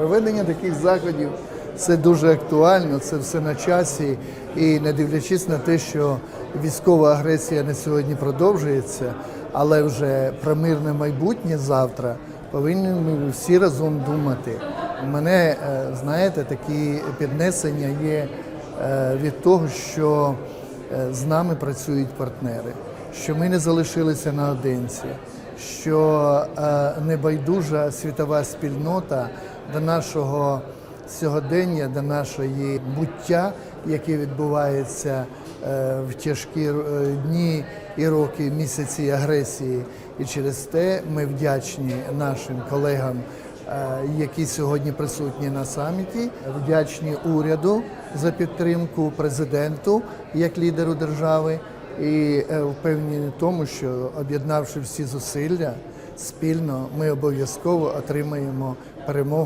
Проведення таких заходів це дуже актуально, це все на часі. І не дивлячись на те, що військова агресія на сьогодні продовжується, але вже про мирне майбутнє завтра повинні ми всі разом думати. У мене, е, знаєте, такі піднесення є е, від того, що е, з нами працюють партнери, що ми не залишилися наодинці, що е, небайдужа світова спільнота до нашого сьогодення, до нашої буття, яке відбувається е, в тяжкі е, дні і роки, місяці агресії. І через те ми вдячні нашим колегам, які сьогодні присутні на саміті, вдячні уряду за підтримку президенту як лідеру держави. І е, впевнені в тому, що об'єднавши всі зусилля спільно, ми обов'язково отримаємо перемогу.